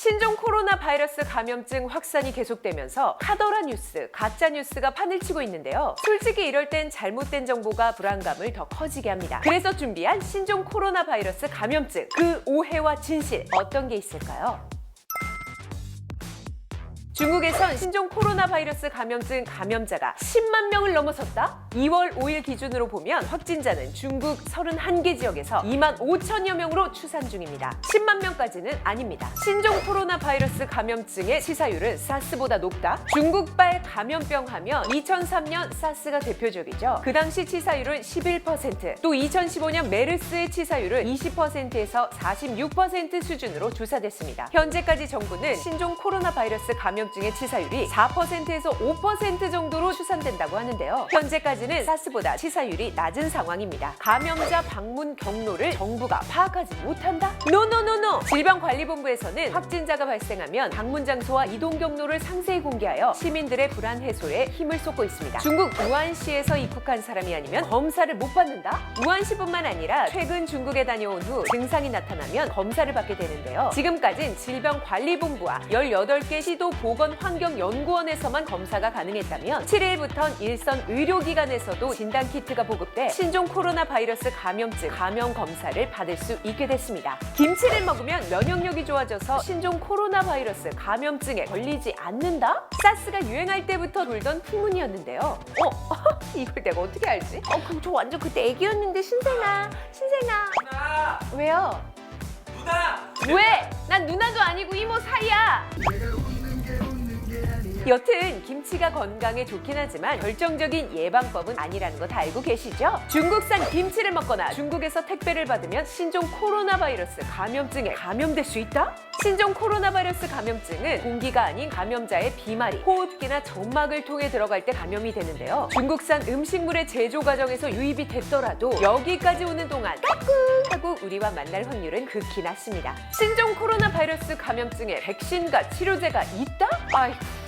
신종 코로나 바이러스 감염증 확산이 계속되면서 카더라 뉴스, 가짜 뉴스가 판을 치고 있는데요. 솔직히 이럴 땐 잘못된 정보가 불안감을 더 커지게 합니다. 그래서 준비한 신종 코로나 바이러스 감염증 그 오해와 진실 어떤 게 있을까요? 중국에선 신종 코로나 바이러스 감염증 감염자가 10만 명을 넘어섰다? 2월 5일 기준으로 보면 확진자는 중국 31개 지역에서 2만 5천여 명으로 추산 중입니다. 10만 명까지는 아닙니다. 신종 코로나 바이러스 감염증의 치사율은 사스보다 높다? 중국발 감염병 하면 2003년 사스가 대표적이죠. 그 당시 치사율은 11%, 또 2015년 메르스의 치사율은 20%에서 46% 수준으로 조사됐습니다. 현재까지 정부는 신종 코로나 바이러스 감염 증의 치사율이 4%에서 5% 정도로 추산된다고 하는데요. 현재까지는 사스보다 치사율이 낮은 상황입니다. 감염자 방문 경로를 정부가 파악하지 못한다? 노노노노! 질병관리본부에서는 확진자가 발생하면 방문 장소와 이동 경로를 상세히 공개하여 시민들의 불안 해소에 힘을 쏟고 있습니다. 중국 우한시에서 입국한 사람이 아니면 검사를 못 받는다? 우한시뿐만 아니라 최근 중국에 다녀온 후 증상이 나타나면 검사를 받게 되는데요. 지금까진 질병관리본부와 18개 시도 보건 환경연구원에서만 검사가 가능했다면 7일부턴 일선 의료기관에서도 진단키트가 보급돼 신종 코로나 바이러스 감염증 감염 검사를 받을 수 있게 됐습니다. 김치를 먹으면 면역력이 좋아져서 신종 코로나 바이러스 감염증에 걸리지 않는다? 사스가 유행할 때부터 돌던 풍문이었는데요. 어? 이걸 내가 어떻게 알지? 어, 그럼 저 완전 그때 애기였는데 신생아, 신생아. 누나! 왜요? 누나! 왜? 난 누나도 아니고 이모 사이야. 여튼 김치가 건강에 좋긴 하지만 결정적인 예방법은 아니라는 거 다 알고 계시죠? 중국산 김치를 먹거나 중국에서 택배를 받으면 신종 코로나 바이러스 감염증에 감염될 수 있다? 신종 코로나 바이러스 감염증은 공기가 아닌 감염자의 비말이 호흡기나 점막을 통해 들어갈 때 감염이 되는데요. 중국산 음식물의 제조 과정에서 유입이 됐더라도 여기까지 오는 동안 하고 우리와 만날 확률은 극히 낮습니다. 신종 코로나 바이러스 감염증에 백신과 치료제가 있다? 아이고.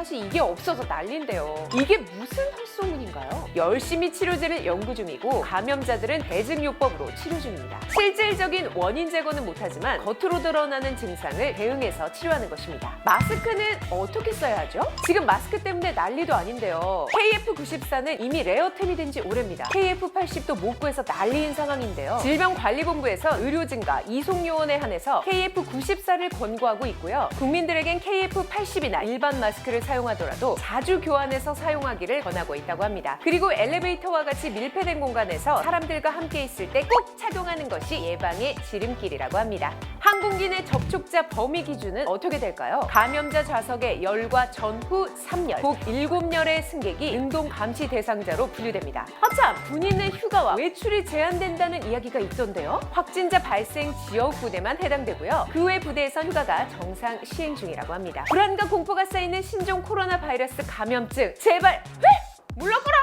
사실 이게 없어서 난린데요. 이게 무슨 헛소문인가요? 열심히 치료제를 연구 중이고 감염자들은 대증요법으로 치료 중입니다. 실질적인 원인 제거는 못하지만 겉으로 드러나는 증상을 대응해서 치료하는 것입니다. 마스크는 어떻게 써야 하죠? 지금 마스크 때문에 난리도 아닌데요. KF94는 이미 레어템이 된 지 오래입니다. KF80도 못 구해서 난리인 상황인데요. 질병관리본부에서 의료진과 이송요원에 한해서 KF94를 권고하고 있고요. 국민들에겐 KF80이나 일반 마스크를 사용하더라도 자주 교환해서 사용하기를 권하고 있다고 합니다. 그리고 엘리베이터와 같이 밀폐된 공간에서 사람들과 함께 있을 때 꼭 착용하는 것이 예방의 지름길이라고 합니다. 항공기 내 접촉자 범위 기준은 어떻게 될까요? 감염자 좌석의 열과 전후 3열, 곧 7열의 승객이 능동 감시 대상자로 분류됩니다. 아참, 군인의 휴가와 외출이 제한된다는 이야기가 있던데요. 확진자 발생 지역 부대만 해당되고요. 그 외 부대에선 휴가가 정상 시행 중이라고 합니다. 불안과 공포가 쌓이는 신종 코로나 바이러스 감염증 제발 회! 물러거라!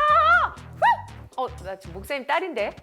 후! 어, 나 지금 목사님 딸인데.